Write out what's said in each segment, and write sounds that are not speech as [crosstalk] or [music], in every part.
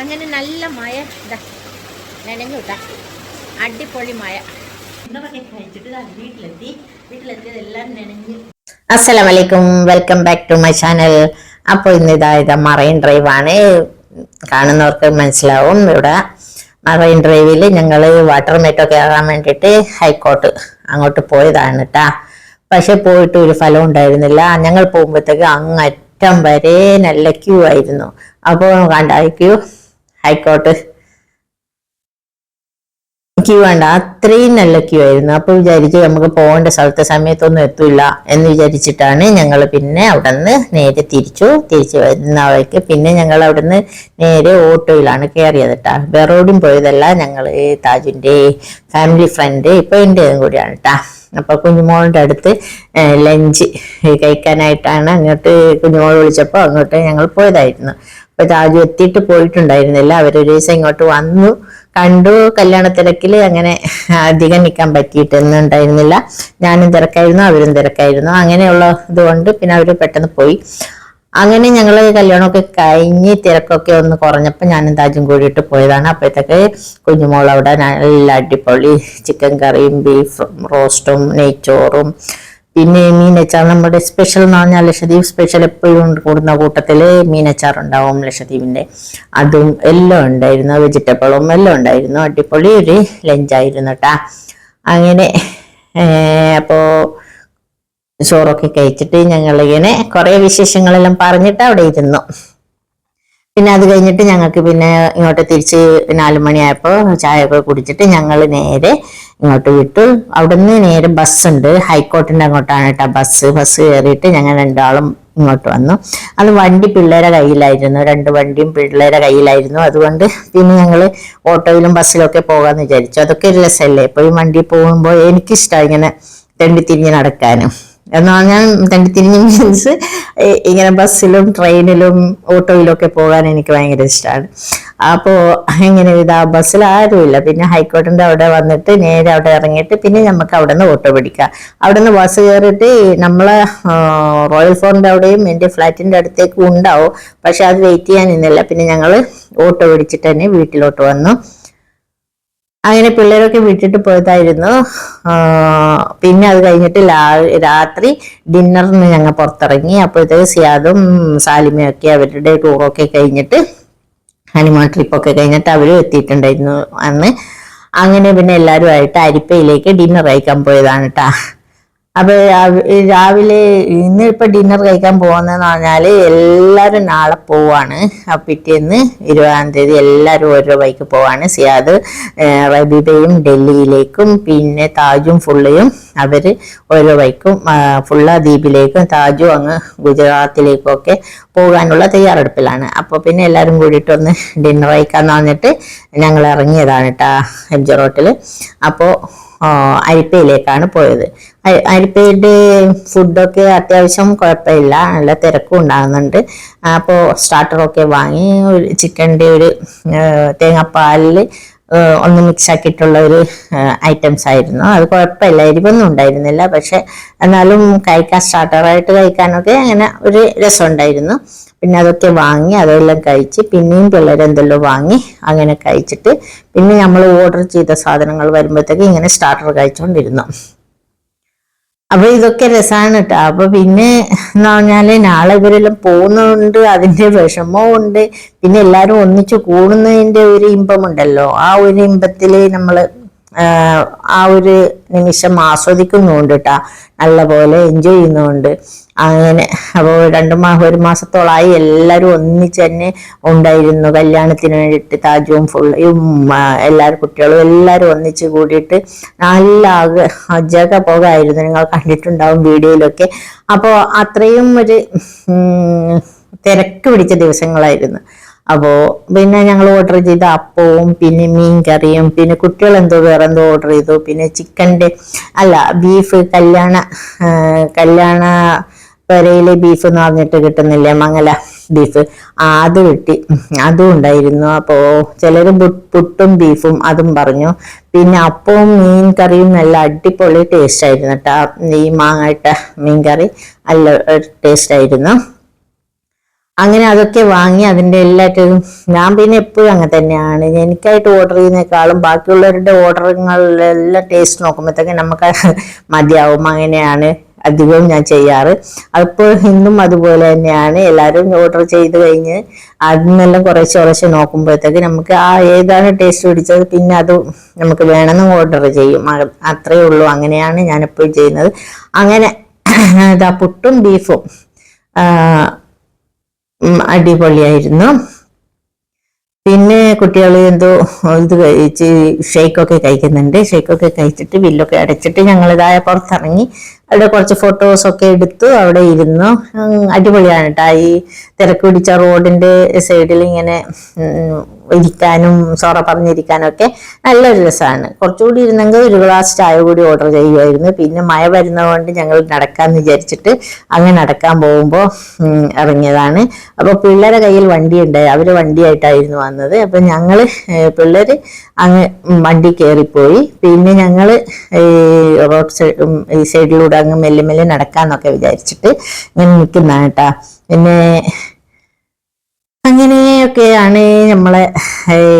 അങ്ങനെ നല്ല മഴ ഇതാ നനഞ്ഞു കേട്ടാ അടിപൊളി മഴ. കഴിച്ചിട്ട് ദാ വീട്ടിലെത്തി. നനഞ്ഞു. അസ്സലാമലൈക്കും. Welcome back to my channel. അപ്പോൾ ഇന്ന് ഇതാ ഇതാ മറൈൻ ഡ്രൈവാണ്. ആണ് കാണുന്നവർക്ക് മനസ്സിലാവും. ഇവിടെ മറൈൻ ഡ്രൈവിൽ ഞങ്ങൾ വാട്ടർ മെറ്റോ കയറാൻ വേണ്ടിയിട്ട് ഹൈക്കോട്ട് അങ്ങോട്ട് പോയതാണ് കേട്ടാ പക്ഷെ പോയിട്ട് ഒരു ഫലം ഉണ്ടായിരുന്നില്ല. ഞങ്ങൾ പോകുമ്പോഴത്തേക്ക് അങ്ങറ്റം വരെ നല്ല ക്യൂ ആയിരുന്നു. അപ്പോൾ കണ്ട ക്യൂ ഹൈക്കോട്ട്. ക്യൂ വേണ്ട അത്രയും നല്ല ക്യൂ ആയിരുന്നു. അപ്പോൾ വിചാരിച്ചു നമുക്ക് പോകേണ്ട സ്ഥലത്തെ സമയത്തൊന്നും എത്തൂല്ല എന്ന് വിചാരിച്ചിട്ടാണ് ഞങ്ങൾ പിന്നെ അവിടെ നിന്ന് നേരെ തിരിച്ചു. തിരിച്ചു വരുന്ന വഴിക്ക് പിന്നെ ഞങ്ങൾ അവിടെ നിന്ന് നേരെ ഓട്ടോയിലാണ് കയറിയത് കേട്ടാ വേറോടും പോയതല്ല ഞങ്ങൾ താജുന്റെ ഫാമിലി ഫ്രണ്ട് ഇപ്പൊ എന്റെതും കൂടിയാണ് കേട്ടാ അപ്പൊ കുഞ്ഞുമോളിന്റെ അടുത്ത് ലഞ്ച് കഴിക്കാനായിട്ടാണ് അങ്ങോട്ട് കുഞ്ഞുമോൾ വിളിച്ചപ്പോൾ അങ്ങോട്ട് ഞങ്ങൾ പോയതായിരുന്നു. അപ്പൊ രാജു എത്തിയിട്ട് പോയിട്ടുണ്ടായിരുന്നില്ല. അവരൊരു ദിവസം ഇങ്ങോട്ട് വന്നു കണ്ടു. കല്യാണ തിരക്കിൽ അങ്ങനെ അധികം നിൽക്കാൻ പറ്റിയിട്ടൊന്നും ഉണ്ടായിരുന്നില്ല. ഞാനും തിരക്കായിരുന്നു അവരും തിരക്കായിരുന്നു. അങ്ങനെയുള്ള ഇതുകൊണ്ട് പിന്നെ അവർ പെട്ടെന്ന് പോയി. അങ്ങനെ ഞങ്ങൾ കല്യാണമൊക്കെ കഴിഞ്ഞ് തിരക്കൊക്കെ ഒന്ന് കുറഞ്ഞപ്പോൾ ഞാൻ താജും കൂടിയിട്ട് പോയതാണ്. അപ്പോഴത്തേക്ക് കുഞ്ഞുമോൾ അവിടെ നല്ല അടിപൊളി ചിക്കൻ കറിയും ബീഫും റോസ്റ്റും നെയ്ച്ചോറും. പിന്നെ മീനച്ചാർ നമ്മുടെ സ്പെഷ്യൽ എന്ന് പറഞ്ഞാൽ ലക്ഷദ്വീപ് സ്പെഷ്യൽ എപ്പോഴും കൂടുന്ന കൂട്ടത്തിൽ മീനച്ചാർ ഉണ്ടാവും ലക്ഷദ്വീപിന്റെ അതും എല്ലാം ഉണ്ടായിരുന്നു വെജിറ്റബിളും എല്ലാം ഉണ്ടായിരുന്നു. അടിപൊളി ഒരു ലഞ്ചായിരുന്നു കേട്ടാ അങ്ങനെ അപ്പോൾ ചോറൊക്കെ കഴിച്ചിട്ട് ഞങ്ങളിങ്ങനെ കുറേ വിശേഷങ്ങളെല്ലാം പറഞ്ഞിട്ട് അവിടെ ഇരുന്നു. പിന്നെ അത് കഴിഞ്ഞിട്ട് ഞങ്ങൾക്ക് പിന്നെ ഇങ്ങോട്ട് തിരിച്ച് നാലുമണിയായപ്പോൾ ചായയൊക്കെ കുടിച്ചിട്ട് ഞങ്ങൾ നേരെ ഇങ്ങോട്ട് വിട്ടു. അവിടുന്ന് നേരെ ബസ്സുണ്ട്. ഹൈക്കോർട്ടിന്റെ അങ്ങോട്ടാണ് കേട്ടോ ബസ്. ബസ് കയറിയിട്ട് ഞങ്ങൾ രണ്ടാളും ഇങ്ങോട്ട് വന്നു. അത് വണ്ടി പിള്ളേരെ കയ്യിലായിരുന്നു. രണ്ട് വണ്ടിയും പിള്ളേരെ കയ്യിലായിരുന്നു. അതുകൊണ്ട് പിന്നെ ഞങ്ങൾ ഓട്ടോയിലും ബസ്സിലും ഒക്കെ പോകാമെന്ന് വിചാരിച്ചു. അതൊക്കെ ഒരു രസമല്ലേ എപ്പോഴും വണ്ടി പോകുമ്പോൾ എനിക്കിഷ്ടമാണ് ഇങ്ങനെ തെണ്ടി തിരിഞ്ഞ് നടക്കാനും. എന്ന് പറഞ്ഞാൽ തണ്ടിത്തിരിഞ്ഞ മീൻസ് ഇങ്ങനെ ബസ്സിലും ട്രെയിനിലും ഓട്ടോയിലും ഒക്കെ പോകാൻ എനിക്ക് ഭയങ്കര ഇഷ്ടമാണ് അപ്പോൾ ഇങ്ങനെ ഇതാ ബസ്സിൽ ആരുമില്ല പിന്നെ ഹൈക്കോർട്ടിന്റെ അവിടെ വന്നിട്ട് നേരെ അവിടെ ഇറങ്ങിയിട്ട് പിന്നെ നമുക്ക് അവിടെ നിന്ന് ഓട്ടോ പിടിക്കാം. അവിടെ നിന്ന് ബസ് കയറിയിട്ട് നമ്മളെ റോയൽ ഫോറിന്റെ അവിടെയും എന്റെ ഫ്ലാറ്റിന്റെ അടുത്തേക്കും ഉണ്ടാവും. പക്ഷെ അത് വെയിറ്റ് ചെയ്യാൻ നിന്നില്ല. പിന്നെ ഞങ്ങൾ ഓട്ടോ പിടിച്ചിട്ട് തന്നെ വീട്ടിലോട്ട് വന്നു. അങ്ങനെ പിള്ളേരൊക്കെ വിട്ടിട്ട് പോയതായിരുന്നു. പിന്നെ അത് കഴിഞ്ഞിട്ട് രാത്രി ഡിന്നറിന് ഞങ്ങൾ പുറത്തിറങ്ങി. അപ്പോഴത്തേക്ക് സിയാദും സാലിമയും ഒക്കെ അവരുടെ ടൂറൊക്കെ കഴിഞ്ഞിട്ട് ഹണിമൂൺ ട്രിപ്പൊക്കെ കഴിഞ്ഞിട്ട് അവരും എത്തിയിട്ടുണ്ടായിരുന്നു അന്ന്. അങ്ങനെ പിന്നെ എല്ലാവരുമായിട്ട് അരിപ്പയിലേക്ക് ഡിന്നർ കഴിക്കാൻ പോയതാണ് കേട്ടാ അപ്പൊ രാവിലെ ഇന്ന് ഇന്നിപ്പോ ഡിന്നർ കഴിക്കാൻ പോകുന്നതെന്ന് പറഞ്ഞാൽ എല്ലാവരും നാളെ പോവാണ്. പിറ്റേന്ന് ഇരുപതാം തീയതി എല്ലാവരും ഓരോ ബൈക്ക് പോവാണ്. സിയാദ് റബീബയും ഡൽഹിയിലേക്കും പിന്നെ താജും ഫുള്ളയും അവർ ഓരോ ബൈക്കും ഫുള്ള ദ്വീപിലേക്കും താജും അങ്ങ് ഗുജറാത്തിലേക്കും ഒക്കെ പോകാനുള്ള തയ്യാറെടുപ്പിലാണ്. അപ്പോൾ പിന്നെ എല്ലാവരും കൂടിയിട്ട് ഒന്ന് ഡിന്നർ കഴിക്കാന്ന് പറഞ്ഞിട്ട് ഞങ്ങൾ ഇറങ്ങിയതാണ് കേട്ടാ എം അപ്പോൾ അരിപ്പയിലേക്കാണ് പോയത്. അരിപ്പയുടെ ഫുഡൊക്കെ അത്യാവശ്യം കുഴപ്പമില്ല. നല്ല തിരക്കും ഉണ്ടാകുന്നുണ്ട്. അപ്പോൾ സ്റ്റാർട്ടറൊക്കെ വാങ്ങി ഒരു ചിക്കന്റെ ഒരു തേങ്ങാപ്പാലിൽ ഒന്ന് മിക്സ് ആക്കിയിട്ടുള്ള ഒരു ഐറ്റംസ് ആയിരുന്നു. അത് കുഴപ്പമില്ല. എരിവൊന്നും ഉണ്ടായിരുന്നില്ല. പക്ഷെ എന്നാലും കഴിക്കാൻ സ്റ്റാർട്ടറായിട്ട് കഴിക്കാനൊക്കെ അങ്ങനെ ഒരു രസം ഉണ്ടായിരുന്നു പിന്നെ അതൊക്കെ വാങ്ങി അതെല്ലാം കഴിച്ച് പിന്നെയും പിള്ളേർ എന്തെല്ലാം വാങ്ങി അങ്ങനെ കഴിച്ചിട്ട് പിന്നെ നമ്മൾ ഓർഡർ ചെയ്ത സാധനങ്ങൾ വരുമ്പോഴത്തേക്ക് ഇങ്ങനെ സ്റ്റാർട്ടർ കഴിച്ചുകൊണ്ടിരുന്നു അപ്പൊ ഇതൊക്കെ രസമാണ് കേട്ടോ അപ്പൊ പിന്നെ എന്ന് പറഞ്ഞാൽ നാളെ ഇവരെല്ലാം പോകുന്നുണ്ട് അതിന്റെ വിഷമവും ഉണ്ട് പിന്നെ എല്ലാരും ഒന്നിച്ചു കൂടുന്നതിന്റെ ഒരു ഇമ്പമുണ്ടല്ലോ. ആ ഒരു ഇമ്പത്തിൽ നമ്മൾ ആ ഒരു നിമിഷം ആസ്വദിക്കുന്നുണ്ട് കേട്ടാ നല്ലപോലെ എൻജോയ് ചെയ്യുന്നുണ്ട്. അങ്ങനെ അപ്പോൾ രണ്ട് മാ ഒരു മാസത്തോളമായി എല്ലാവരും ഒന്നിച്ച് തന്നെ ഉണ്ടായിരുന്നു. കല്യാണത്തിന് വേണ്ടിയിട്ട് താജുവും ഫുള്ളും എല്ലാവരും കുട്ടികളും എല്ലാവരും ഒന്നിച്ച് കൂടിയിട്ട് നല്ല അജക പോകായിരുന്നു നിങ്ങൾ കണ്ടിട്ടുണ്ടാവും വീഡിയോയിലൊക്കെ. അപ്പോൾ അത്രയും ഒരു തിരക്ക് പിടിച്ച ദിവസങ്ങളായിരുന്നു. അപ്പോൾ പിന്നെ ഞങ്ങൾ ഓർഡർ ചെയ്ത അപ്പവും പിന്നെ മീൻ കറിയും പിന്നെ കുട്ടികൾ എന്തോ വേറെ എന്തോ ഓർഡർ ചെയ്തു. പിന്നെ ചിക്കന്റെ അല്ല ബീഫ് കല്യാണ കല്യാണ പെരയിലെ ബീഫ് എന്ന് പറഞ്ഞിട്ട് കിട്ടുന്നില്ലേ മംഗല ബീഫ് അത് കിട്ടി. അതും ഉണ്ടായിരുന്നു. അപ്പോൾ ചിലർ പുട്ടും ബീഫും അതും പറഞ്ഞു. പിന്നെ അപ്പവും മീൻ കറിയും നല്ല അടിപൊളി ടേസ്റ്റ് ആയിരുന്നു കേട്ടോ. ഈ മാങ്ങയിട്ട മീൻ കറി നല്ല ടേസ്റ്റ് ആയിരുന്നു. അങ്ങനെ അതൊക്കെ വാങ്ങി അതിന്റെ എല്ലാറ്റും ഞാൻ പിന്നെ എപ്പോഴും അങ്ങനെ തന്നെയാണ്. എനിക്കായിട്ട് ഓർഡർ ചെയ്യുന്നേക്കാളും ബാക്കിയുള്ളവരുടെ ഓർഡറുകളിലെല്ലാം ടേസ്റ്റ് നോക്കുമ്പോഴത്തേക്കും നമുക്ക് [laughs] മതിയാവും. അങ്ങനെയാണ് അധികവും ഞാൻ ചെയ്യാറ്. അപ്പോൾ ഇന്നും അതുപോലെ തന്നെയാണ്. എല്ലാവരും ഓർഡർ ചെയ്ത് കഴിഞ്ഞ് അതിനെല്ലാം കുറേശ്ശെ കുറേശ്ശെ നോക്കുമ്പോഴത്തേക്ക് നമുക്ക് ആ ഏതാണ് ടേസ്റ്റ് പിടിച്ചത് പിന്നെ അത് നമുക്ക് വേണമെന്ന് ഓർഡർ ചെയ്യും. അത്രയേ ഉള്ളൂ. അങ്ങനെയാണ് ഞാൻ എപ്പോഴും ചെയ്യുന്നത്. അങ്ങനെ ഇതാ പുട്ടും ബീഫും അടിപൊളിയായിരുന്നു. പിന്നെ കുട്ടികൾ എന്തോ ഇത് കഴിച്ച് ഷെയ്ക്കൊക്കെ കഴിക്കുന്നുണ്ട്. ഷെയ്ക്കൊക്കെ കഴിച്ചിട്ട് ബില്ലൊക്കെ അടച്ചിട്ട് ഞങ്ങളിതായ പുറത്തിറങ്ങി അവിടെ കുറച്ച് ഫോട്ടോസൊക്കെ എടുത്തു അവിടെ ഇരുന്നു. അടിപൊളിയാണ് കേട്ടോ ഈ തിരക്ക് പിടിച്ച റോഡിന്റെ സൈഡിൽ ഇങ്ങനെ ഇരിക്കാനും സോറ പറഞ്ഞിരിക്കാനും ഒക്കെ നല്ലൊരു രസമാണ് കുറച്ചുകൂടി ഇരുന്നെങ്കിൽ ഒരു ഗ്ലാസ് ചായ കൂടി ഓർഡർ ചെയ്യുമായിരുന്നു. പിന്നെ മഴ വരുന്നതുകൊണ്ട് ഞങ്ങൾ നടക്കാൻ വിചാരിച്ചിട്ട് അങ്ങനെ നടക്കാൻ പോകുമ്പോൾ ഇറങ്ങിയതാണ്. അപ്പോൾ പിള്ളേരെ കയ്യിൽ വണ്ടി ഉണ്ടായി അവർ വണ്ടിയായിട്ടായിരുന്നു വന്നത്. അപ്പം ഞങ്ങൾ പിള്ളേർ അങ്ങ് വണ്ടി കയറിപ്പോയി പിന്നെ ഞങ്ങൾ റോഡ് സൈഡ് ഈ സൈഡിലൂടെ അങ്ങ് മെല്ലെ മെല്ലെ നടക്കാന്നൊക്കെ വിചാരിച്ചിട്ട് ഇങ്ങനെ നിൽക്കുന്നതാണ് കേട്ടാ പിന്നെ അങ്ങനെയൊക്കെയാണ് നമ്മളെ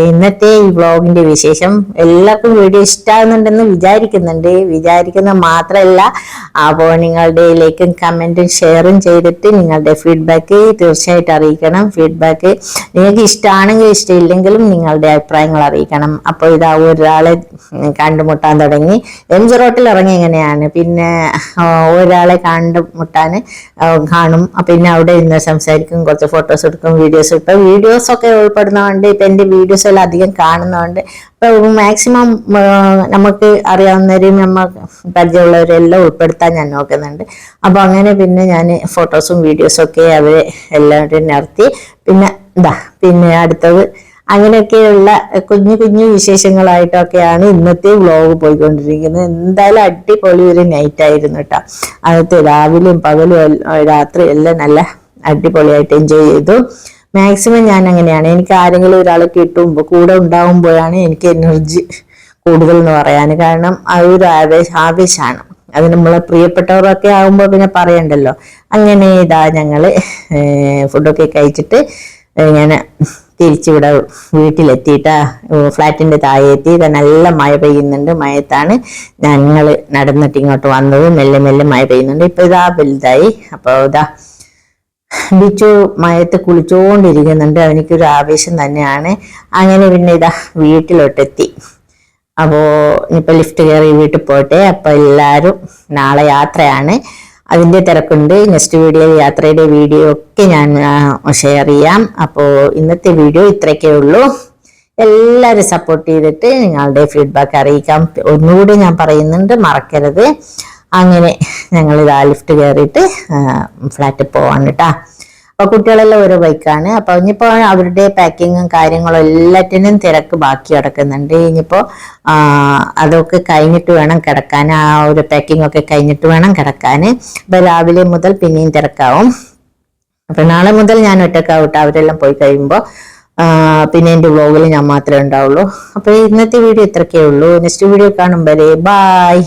ഇന്നത്തെ ഈ വ്ളോഗിന്റെ വിശേഷം. എല്ലാവർക്കും വീഡിയോ ഇഷ്ടമാകുന്നുണ്ടെന്ന് വിചാരിക്കുന്നുണ്ട്. വിചാരിക്കുന്ന മാത്രമല്ല അപ്പോൾ നിങ്ങളുടെ ലൈക്കും കമന്റും ഷെയറും ചെയ്തിട്ട് നിങ്ങളുടെ ഫീഡ്ബാക്ക് തീർച്ചയായിട്ടും അറിയിക്കണം. ഫീഡ്ബാക്ക് നിങ്ങൾക്ക് ഇഷ്ടമാണെങ്കിൽ ഇഷ്ടമില്ലെങ്കിലും നിങ്ങളുടെ അഭിപ്രായങ്ങൾ അറിയിക്കണം. അപ്പോൾ ഇതാ ഒരാളെ കണ്ടുമുട്ടാൻ തുടങ്ങി. എം ജി റോട്ടിൽ ഇറങ്ങി എങ്ങനെയാണ്? പിന്നെ ഒരാളെ കണ്ടുമുട്ടാൻ കാണും. പിന്നെ അവിടെ ഇന്ന് സംസാരിക്കും കുറച്ച് ഫോട്ടോസ് എടുക്കും വീഡിയോസ് ഇപ്പൊ വീഡിയോസ് ഒക്കെ ഉൾപ്പെടുന്നതുകൊണ്ട് ഇപ്പൊ എന്റെ വീഡിയോസ് എല്ലാം അധികം കാണുന്നതുകൊണ്ട് ഇപ്പൊ മാക്സിമം നമുക്ക് അറിയാവുന്നവരും നമ്മൾ പരിചയമുള്ളവരെല്ലാം ഉൾപ്പെടുത്താൻ ഞാൻ നോക്കുന്നുണ്ട്. അപ്പൊ അങ്ങനെ പിന്നെ ഞാൻ ഫോട്ടോസും വീഡിയോസും ഒക്കെ അവരെ എല്ലാവരും നിർത്തി പിന്നെ എന്താ പിന്നെ അടുത്തത് അങ്ങനെയൊക്കെയുള്ള കുഞ്ഞു കുഞ്ഞു വിശേഷങ്ങളായിട്ടൊക്കെയാണ് ഇന്നത്തെ വ്ലോഗ് പോയിക്കൊണ്ടിരിക്കുന്നത്. എന്തായാലും അടിപൊളി ഒരു നൈറ്റ് ആയിരുന്നു കേട്ടോ അന്നത്തെ രാവിലെയും പകലും രാത്രി എല്ലാം നല്ല അടിപൊളിയായിട്ട് എൻജോയ് ചെയ്തു. മാക്സിമം ഞാൻ അങ്ങനെയാണ് എനിക്ക് ആരെങ്കിലും ഒരാൾ കിട്ടുമ്പോൾ കൂടെ ഉണ്ടാകുമ്പോഴാണ് എനിക്ക് എനർജി കൂടുതൽ എന്ന് പറയാൻ. കാരണം ആ ഒരു ആവേശ ആവേശമാണ് അത് നമ്മളെ പ്രിയപ്പെട്ടവരൊക്കെ ആകുമ്പോൾ പിന്നെ പറയണ്ടല്ലോ. അങ്ങനെ ഇതാ ഞങ്ങൾ ഫുഡൊക്കെ കഴിച്ചിട്ട് ഞാൻ തിരിച്ചിവിടെ വീട്ടിലെത്തിയിട്ട് ഫ്ലാറ്റിന്റെ താഴെ എത്തി നല്ല മഴ പെയ്യുന്നുണ്ട്. മഴത്താണ് ഞങ്ങൾ നടന്നിട്ട് ഇങ്ങോട്ട് വന്നത്. മെല്ലെ മെല്ലെ മഴ പെയ്യുന്നുണ്ട്. ഇപ്പോൾ ഇതാ വലുതായി. അപ്പോൾ ഇതാ ബിച്ചു മയത്ത് കുളിച്ചുകൊണ്ടിരിക്കുന്നുണ്ട് അവനിക്കൊരു ആവേശം തന്നെയാണ്. അങ്ങനെ പിന്നെ ഇതാ വീട്ടിലോട്ടെത്തി. അപ്പോൾ ഇനിയിപ്പോൾ ലിഫ്റ്റ് കയറി വീട്ടിൽ പോട്ടെ. അപ്പോൾ എല്ലാവരും നാളെ യാത്രയാണ്. അതിന്റെ തിരക്കുണ്ട്. നെക്സ്റ്റ് വീഡിയോ യാത്രയുടെ വീഡിയോ ഒക്കെ ഞാൻ ഷെയർ ചെയ്യാം. അപ്പോൾ ഇന്നത്തെ വീഡിയോ ഇത്രയൊക്കെ ഉള്ളൂ. എല്ലാവരും സപ്പോർട്ട് ചെയ്തിട്ട് നിങ്ങളുടെ ഫീഡ്ബാക്ക് അറിയിക്കാം. ഒന്നുകൂടി ഞാൻ പറയുന്നുണ്ട് മറക്കരുത്. അങ്ങനെ ഞങ്ങൾ ഇതാ ലിഫ്റ്റ് കയറിയിട്ട് ഫ്ലാറ്റിൽ പോവാണ് കേട്ടാ അപ്പൊ കുട്ടികളെല്ലാം ഓരോ ബൈക്കാണ് അപ്പോൾ ഇനിയിപ്പോ അവരുടെ പാക്കിങ്ങും കാര്യങ്ങളും എല്ലാറ്റിനും തിരക്ക് ബാക്കി കിടക്കുന്നുണ്ട്. ഇനിയിപ്പോ അതൊക്കെ കഴിഞ്ഞിട്ട് വേണം കിടക്കാൻ. ആ ഒരു പാക്കിംഗ് ഒക്കെ കഴിഞ്ഞിട്ട് വേണം കിടക്കാൻ. അപ്പൊ രാവിലെ മുതൽ പിന്നെയും തിരക്കാവും. അപ്പൊ നാളെ മുതൽ ഞാൻ ഒറ്റക്കാവട്ടെ. അവരെല്ലാം പോയി കഴിയുമ്പോൾ പിന്നെ എന്റെ വ്ലോഗിൽ ഞാൻ മാത്രമേ ഉണ്ടാവുള്ളൂ. അപ്പോൾ ഇന്നത്തെ വീഡിയോ ഇത്രക്കേ ഉള്ളൂ. നെക്സ്റ്റ് വീഡിയോ കാണുമ്പോൾ ബായ്